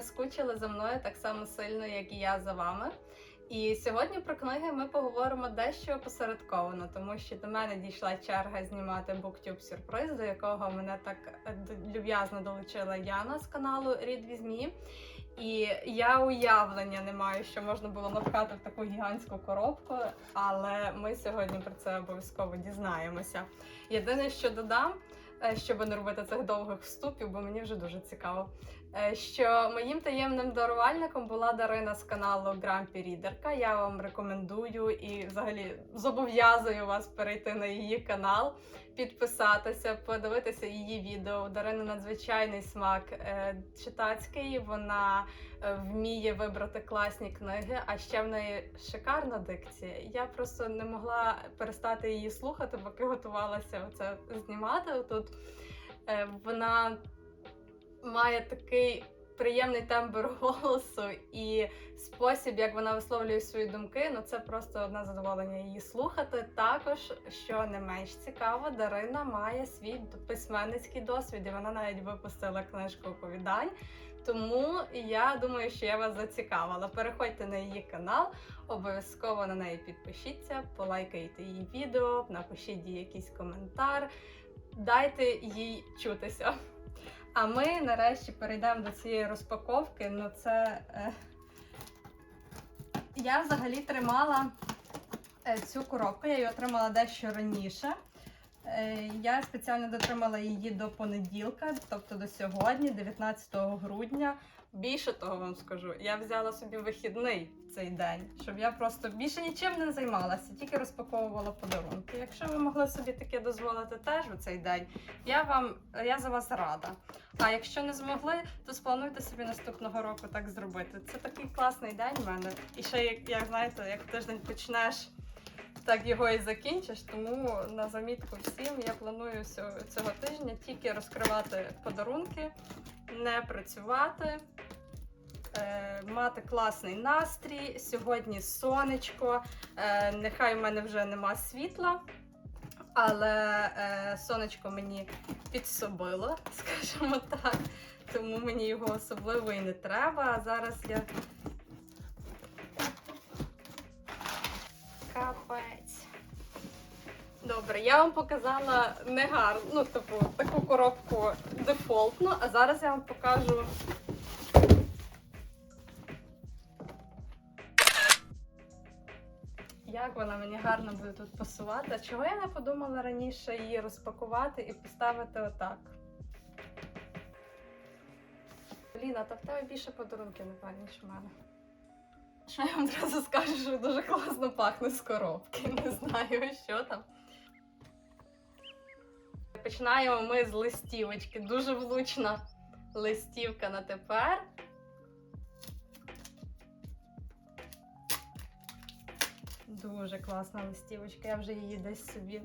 ви скучили за мною так само сильно, як і я за вами. І сьогодні про книги ми поговоримо дещо посередковано, тому що до мене дійшла черга знімати BookTube сюрприз, до якого мене так е, люб'язно долучила Яна з каналу Рід Візьмі. І я уявлення не маю, що можна було напхати в таку гігантську коробку, але ми сьогодні про це обов'язково дізнаємося. Єдине, що додам, е, щоб не робити цих довгих вступів, бо мені вже дуже цікаво. Е, Що моїм таємним дарувальником була Дарина з каналу Грампі Рідерка. Я вам рекомендую і взагалі зобов'язую вас перейти на її канал, підписатися, подивитися її відео. У Дарини надзвичайний смак е, читацький. Вона е, вміє вибрати класні книги, а ще в неї шикарна дикція. Я просто не могла перестати її слухати, поки готувалася це знімати. Тут вона має такий приємний тембр голосу і спосіб, як вона висловлює свої думки. Ну це просто одне задоволення її слухати. Також, що не менш цікаво, Дарина має свій письменницький досвід, і вона навіть випустила книжку оповідань. Тому я думаю, що я вас зацікавила. Переходьте на її канал, обов'язково на неї підпишіться, полайкайте її відео, напишіть їй якийсь коментар, дайте їй чутися. А ми нарешті перейдемо до цієї розпаковки. Ну, це е... я взагалі тримала е, цю коробку, я її отримала дещо раніше. Е, Я спеціально дотримала її до понеділка, тобто до сьогодні, 19 грудня. Більше того вам скажу, я взяла собі вихідний в цей день, щоб я просто більше нічим не займалася, тільки розпаковувала подарунки. Якщо ви могли собі таке дозволити теж у цей день, я вам я за вас рада. А якщо не змогли, то сплануйте собі наступного року так зробити. Це такий класний день в мене. І ще як, як знаєте, як тиждень почнеш так його і закінчиш. Тому на замітку всім я планую цього, тижня тільки розкривати подарунки, не працювати, мати класний настрій. Сьогодні сонечко. Е, нехай в мене вже нема світла. Але е, сонечко мені підсобило, скажімо так. Тому мені його особливо і не треба. А зараз я Капець. Добре, я вам показала не гарну, ну, типу, таку коробку дефолтну, а зараз я вам покажу. Як вона мені гарно буде тут пасувати. Чого я не подумала раніше її розпакувати і поставити отак? Блін, а то в тебе більше подарунків, напевно, ніж в мене. Що я вам одразу скажу, що дуже класно пахне з коробки. Не знаю, що там. Починаємо ми з листівочки. Дуже влучна листівка на тепер. Дуже класна листівочка. Я вже її десь собі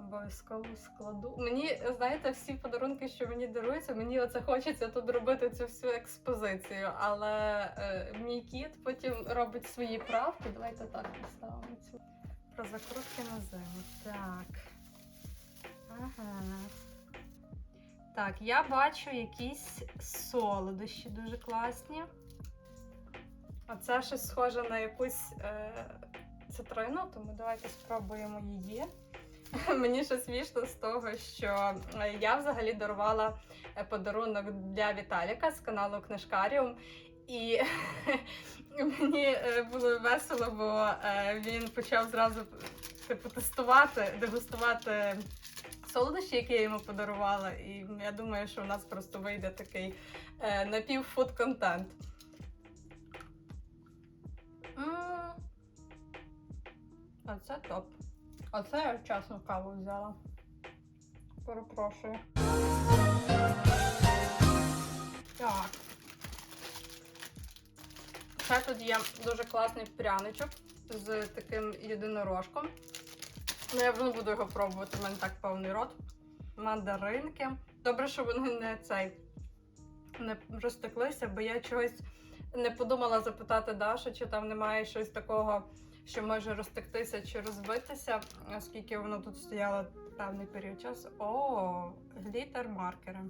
обов'язково складу. Мені, знаєте, всі подарунки, що мені даруються, мені оце хочеться тут робити цю всю експозицію. Але е, мій кіт потім робить свої правки. Давайте так поставимо цю. Про закрутки на зиму. Так. Ага. Так, я бачу якісь солодощі дуже класні. А це щось схоже на якусь е, цитрину, тому давайте спробуємо її. Мені ще смішно з того, що е, я взагалі дарувала е, подарунок для Віталіка з каналу Книжкаріум. І мені е, було весело, бо він почав зразу типу, тестувати, дегустувати солодощі, які я йому подарувала. І я думаю, що у нас просто вийде такий е, напівфуд А це топ. А це я вчасно каву взяла. Перепрошую. Так. Ще тут є дуже класний пряничок з таким єдинорожком. Ну, я не буду його пробувати, в мене так повний рот. Мандаринки. Добре, що вони не цей не розтеклися, бо я чогось не подумала запитати Дашу, чи там немає щось такого, що може розтектися чи розбитися, оскільки воно тут стояло певний період часу. О, глітер маркери.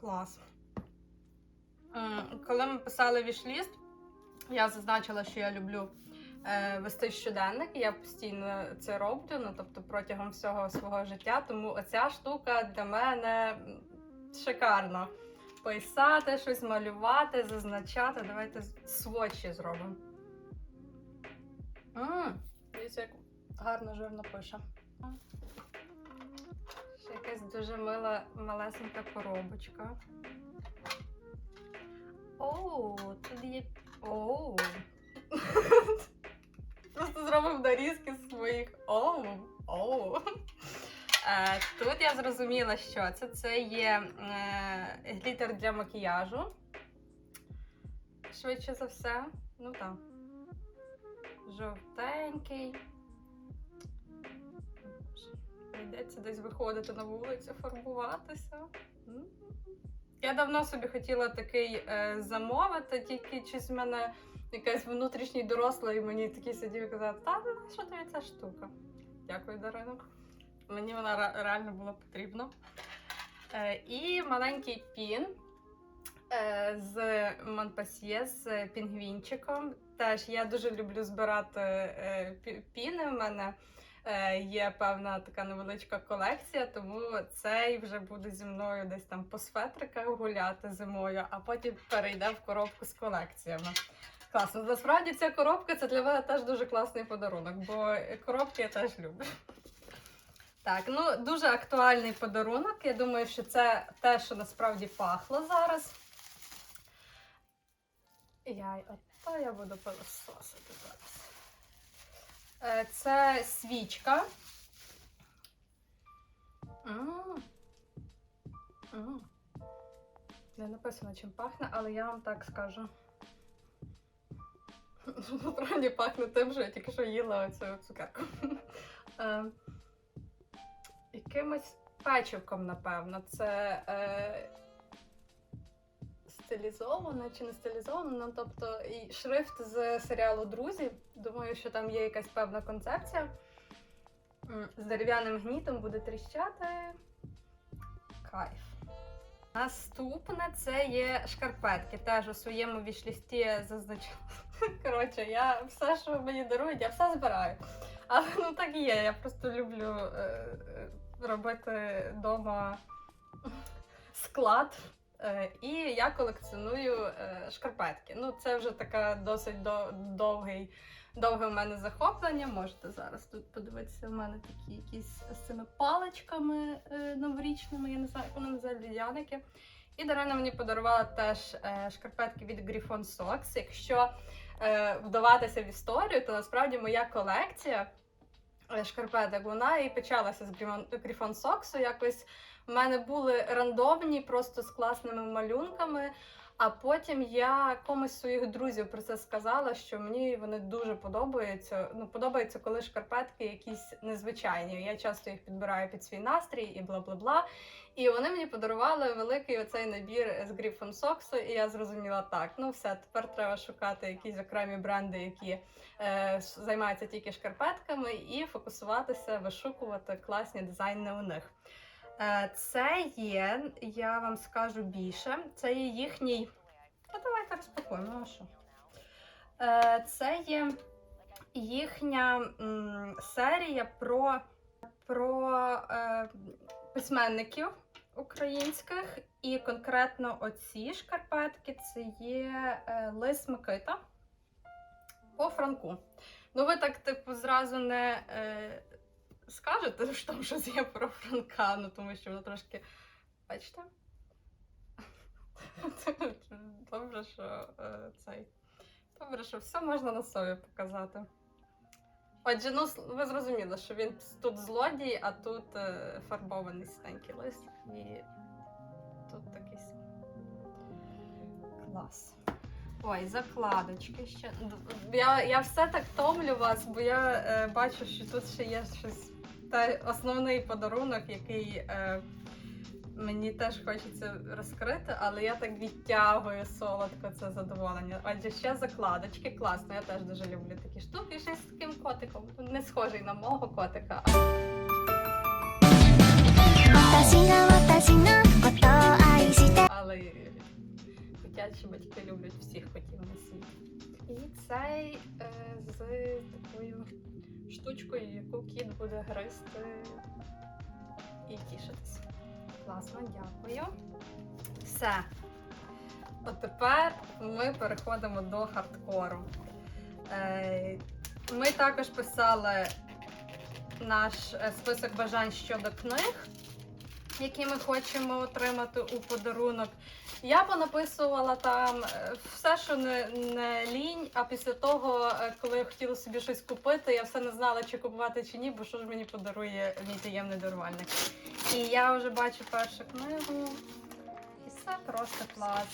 Клас. Коли ми писали вішліст, я зазначила, що я люблю е, вести щоденник. Я постійно це роблю, ну тобто протягом всього свого життя. Тому оця штука для мене шикарна. Писати, щось малювати, зазначати. Давайте сводчі зробимо. М, Дивіться, як гарно жирно пише. Ще якась дуже мила малесенька коробочка. Оу, тут є. Оу. Просто зробив нарізки з своїх оу. Оу. Е, Тут я зрозуміла, що це. Це є е, глітер для макіяжу. Швидше за все. Ну так. Жовтенький. Прийдеться десь виходити на вулицю, фарбуватися. Я давно собі хотіла такий е, замовити, тільки щось в мене якась внутрішній дорослий мені такий сидів і казав, та ну, що тобі ця штука? Дякую, Дарина. Мені вона реально була потрібна. Е, і маленький пін е, з Монпасьє з пінгвінчиком. Теж я дуже люблю збирати е, піни. В мене е, є певна така невеличка колекція, тому цей вже буде зі мною десь там по сфетриках гуляти зимою, а потім перейде в коробку з колекціями. Класно. Насправді ця коробка це для мене теж дуже класний подарунок, бо коробки я теж люблю. Так, ну дуже актуальний подарунок. Я думаю, що це те, що насправді пахло зараз. Яй, ото я буду пилососити зараз. Е, Це свічка. Не написано, чим пахне, але я вам так скажу. Насправді пахне тим, що я тільки що їла оцю цукерку. Е, Якимось печивком, напевно. Це е, стилізовано чи не стилізовано. Ну, тобто і шрифт з серіалу Друзі. Думаю, що там є якась певна концепція. З дерев'яним гнітом буде тріщати. Кайф. Наступне це є шкарпетки. Теж у своєму вішлісті я зазначила. Коротше, я все, що мені дарують, я все збираю. Але ну так і є. Я просто люблю е, е, робити вдома склад. Е, і я колекціоную е, шкарпетки. Ну, це вже така досить довгий, довге в мене захоплення. Можете зараз тут подивитися. У мене такі якісь з цими паличками е, новорічними, я не знаю, як вони називають лідяники. І Дарина мені подарувала теж шкарпетки від Griffon Socks. Якщо вдаватися в історію, то насправді моя колекція шкарпеток, вона і почалася з Griffon Socks. Якось в мене були рандомні, просто з класними малюнками. А потім я комусь своїх друзів про це сказала, що мені вони дуже подобаються. Ну, подобається, коли шкарпетки якісь незвичайні. Я часто їх підбираю під свій настрій і бла бла бла. І вони мені подарували великий оцей набір з Griffon Socks, і я зрозуміла так. Ну все, тепер треба шукати якісь окремі бренди, які е, займаються тільки шкарпетками, і фокусуватися, вишукувати класні дизайни у них. Е, Це є, я вам скажу більше, це є їхній. Ну, давайте розпакуємо. а що? Е, Це є їхня серія про, про е, письменників українських. І конкретно оці шкарпетки це є Лис Микита по Франку. Ну, ви так, типу, зразу не. Скажете, що там щось є про Франка, ну тому що воно трошки. Бачите? Добре, що е, цей. Добре, що все можна на собі показати. Отже, ну ви зрозуміли, що він тут злодій, а тут е, фарбований синенький лист. І тут такий. Клас. Ой, закладочки ще. Я, я все так томлю вас, бо я е, бачу, що тут ще є щось та основний подарунок, який е, мені теж хочеться розкрити, але я так відтягую солодко це задоволення. Отже, ще закладочки. Класно, я теж дуже люблю такі штуки. Ще з таким котиком. Не схожий на мого котика. Але дитячі батьки люблять всіх котів на світі. І цей е, з такою штучкою, яку кіт буде гризти і тішитись. Класно, дякую. Все. От тепер ми переходимо до хардкору. Е, Ми також писали наш е, список бажань щодо книг, які ми хочемо отримати у подарунок. Я понаписувала там е, все, що не, не лінь. А після того, е, коли я хотіла собі щось купити, я все не знала, чи купувати чи ні, бо що ж мені подарує мій таємний дарувальник. І я вже бачу першу книгу. І це просто клас.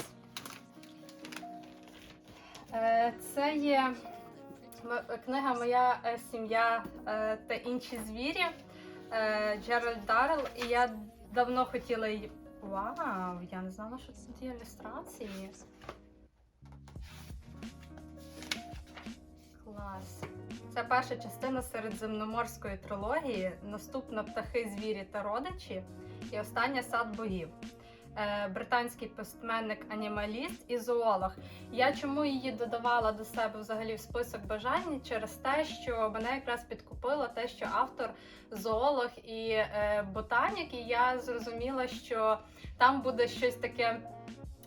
Е, Це є книга Моя сім'я та інші звірі Джеральд Даррелл. І я давно хотіла її. Вау, я не знала, що це ті ілюстрації. Клас. Це перша частина середземноморської трилогії. Наступна птахи, звірі та родичі. І остання сад богів. Е, британський письменник, анімаліст і зоолог. Я чому її додавала до себе взагалі в список бажань через те, що мене якраз підкупило те, що автор зоолог і е, ботанік, і я зрозуміла, що там буде щось таке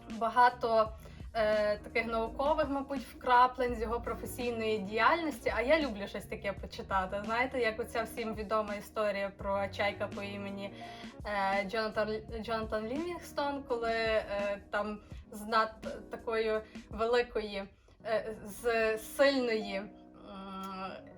багато. Е, Таких наукових, мабуть, вкраплень з його професійної діяльності. А я люблю щось таке почитати. Знаєте, як оця всім відома історія про чайка по імені е, Джонатан, Джонатан Лівінгстон, коли е, там з над такою великої, е, з сильної.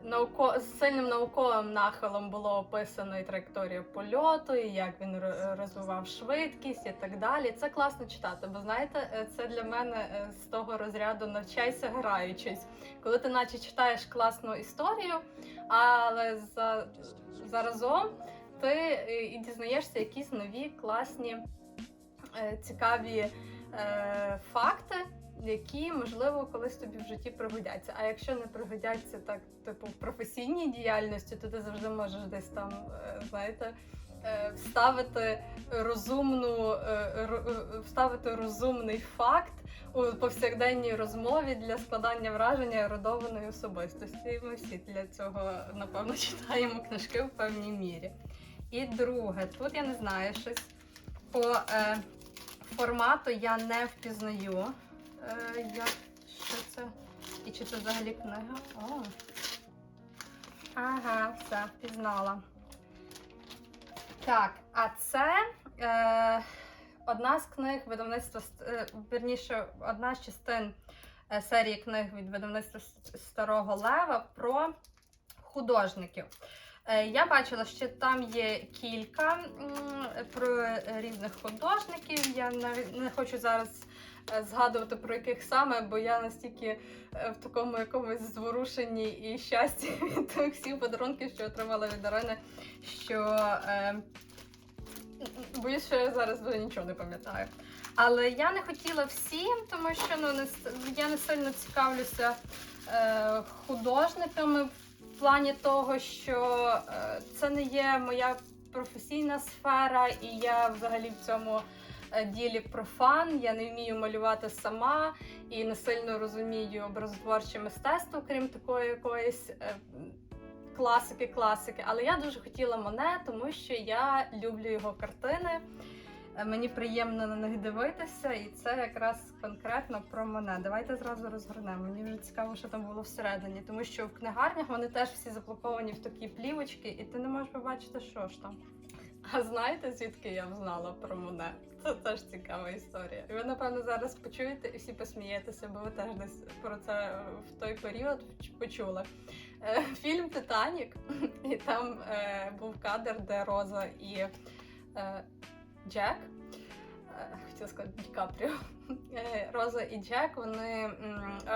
Науко... з сильним науковим нахилом було описано і траєкторію польоту, і як він розвивав швидкість і так далі. Це класно читати, бо знаєте, е, це для мене е, з того розряду навчайся граючись. Коли ти наче читаєш класну історію, але за... заразом ти е, і дізнаєшся якісь нові класні цікаві факти, які можливо колись тобі в житті пригодяться. А якщо не пригодяться так, типу в професійній діяльності, то ти завжди можеш десь там, е, знаєте. е, Вставити розумну, е, вставити розумний факт у повсякденній розмові для складання враження ерудованої особистості. Ми всі для цього напевно читаємо книжки в певній мірі. І друге, тут я не знаю щось по е, формату я не впізнаю. Е, як, що це? І чи це взагалі книга? О. Ага, все, впізнала. Так, а це е, одна з книг видавництва, е, одна з частин е, серії книг від видавництва Старого Лева про художників. Я бачила, що там є кілька про різних художників. Я навіть не хочу зараз згадувати про яких саме, бо я настільки е, в такому якомусь зворушенні і щасті від тих всіх подарунків, що отримала від Дарини, що е, боюсь, що я зараз вже нічого не пам'ятаю. Але я не хотіла всім, тому що ну, не, я не сильно цікавлюся е, художниками в плані того, що е, це не є моя професійна сфера, і я взагалі в цьому е, ділі профан. Я не вмію малювати сама і не сильно розумію образотворче мистецтво, крім такої якоїсь. е, Класики, класики, але я дуже хотіла Моне, тому що я люблю його картини. Е, Мені приємно на них дивитися, і це якраз конкретно про мене. Давайте зразу розгорнемо. Мені вже цікаво, що там було всередині, тому що в книгарнях вони теж всі заплаковані в такі плівочки, і ти не можеш побачити, що ж там. А знаєте, звідки я знала про мене? Це теж цікава історія. І ви, напевно, зараз почуєте і всі посмієтеся, бо ви теж десь про це в той період почули. Е, Фільм Титанік, і там е, був кадр, де Роза і е, Джек. е, Хотіла сказати Ді Капріо. Е, Роза і Джек вони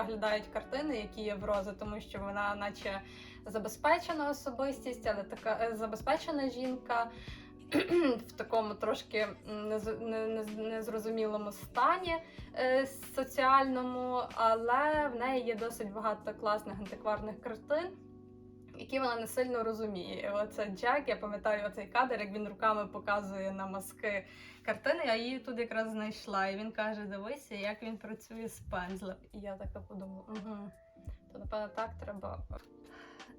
оглядають картини, які є в Рози, тому що вона, наче забезпечена особистість, але така забезпечена жінка в такому трошки незрозумілому стані е, соціальному, але в неї є досить багато класних антикварних картин. які вона не сильно розуміє. Оце Джек, я пам'ятаю оцей кадр, як він руками показує на мазки картини. Я її тут якраз знайшла. І він каже: дивися, як він працює з пензлем. І я така подумала, угу, то напевно так треба.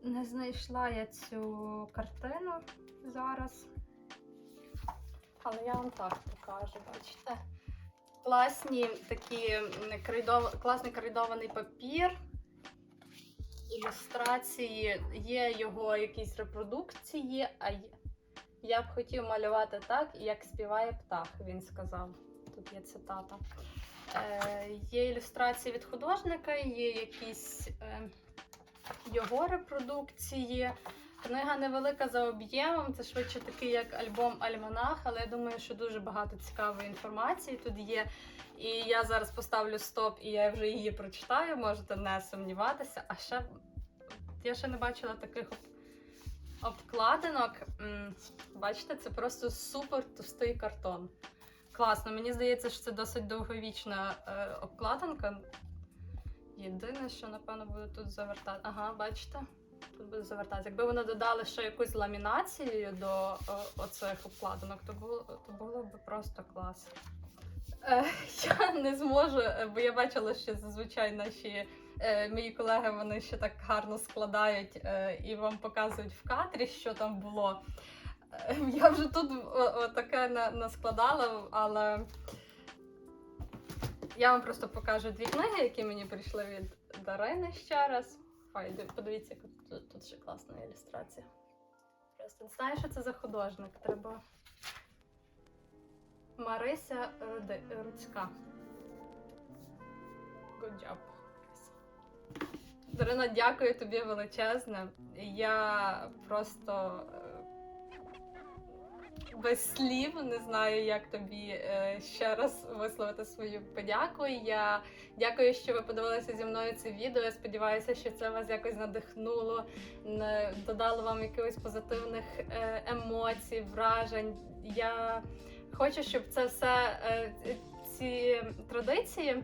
Не знайшла я цю картину зараз. Але я вам так покажу, бачите? Класні такі м, класний крейдований папір, ілюстрації, є його якісь репродукції, а я б хотів малювати так, як співає птах, він сказав. Тут є цитата. Е, є ілюстрації від художника, є якісь е, його репродукції. Книга невелика за об'ємом, це швидше такий як альбом-альманах, але я думаю, що дуже багато цікавої інформації тут є. І я зараз поставлю стоп, і я вже її прочитаю, можете не сумніватися. А ще я ще не бачила таких об- обкладинок. Бачите, це просто супер товстий картон. Класно, мені здається, що це досить довговічна е, обкладинка. Єдине, що напевно буде тут завертати. Ага, бачите? Тут буде завертатися. Якби вони додали ще якусь ламінацію до е, оцих обкладинок, то було, то було б просто клас. Е, я не зможу, е, бо я бачила, що зазвичай наші е, мої колеги вони ще так гарно складають е, і вам показують в кадрі, що там було. Е, я вже тут о- о, таке на, наскладала, але я вам просто покажу дві книги, які мені прийшли від Дарини ще раз. Ой, подивіться, тут, тут ще класна ілюстрація. Просто знаю, що це за художник. Треба. Марися Руди... Руцька. Good job. Дарина, дякую тобі величезне. Я просто е, без слів не знаю, як тобі е, ще раз висловити свою подяку. Я дякую, що ви подивилися зі мною це відео. Я сподіваюся, що це вас якось надихнуло, не- додало вам якихось позитивних е, емоцій, вражень. Я хочу, щоб це все е, ці традиції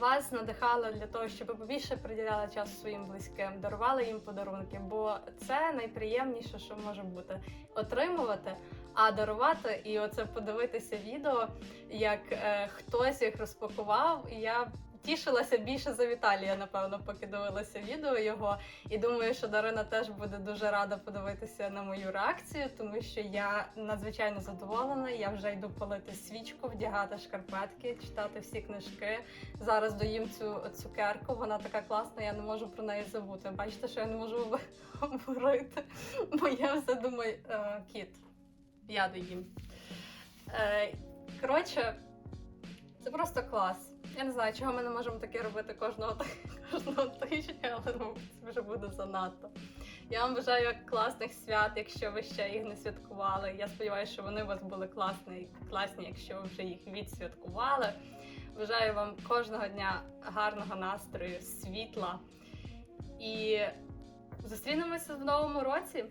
вас надихали для того, щоб ви побільше приділяли час своїм близьким, дарували їм подарунки, бо це найприємніше, що може бути отримувати, а дарувати і оце подивитися відео, як е, хтось їх розпакував. І я тішилася більше за Віталія, напевно, поки дивилася відео його. І думаю, що Дарина теж буде дуже рада подивитися на мою реакцію, тому що я надзвичайно задоволена. Я вже йду палити свічку, вдягати шкарпетки, читати всі книжки. Зараз доїм цю цукерку. Вона така класна, я не можу про неї забути. Бачите, що я не можу говорити, бо я все думаю, е, кіт. Я доїм. Е, коротше, це просто клас. Я не знаю, чого ми не можемо таке робити кожного, кожного тижня, але ну, це вже буде занадто. Я вам бажаю класних свят, якщо ви ще їх не святкували. Я сподіваюся, що вони у вас були класні, класні, якщо ви вже їх відсвяткували. Бажаю вам кожного дня гарного настрою, світла. І зустрінемося в новому році.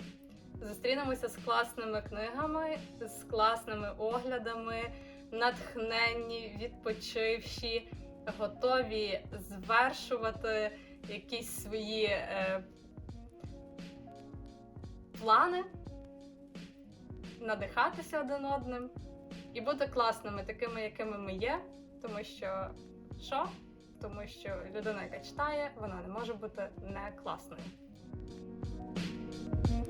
Зустрінемося з класними книгами, з класними оглядами, натхненні, відпочивші, готові звершувати якісь свої е, плани, надихатися один одним і бути класними, такими, якими ми є. Тому що що? Тому що людина, яка читає, вона не може бути не класною.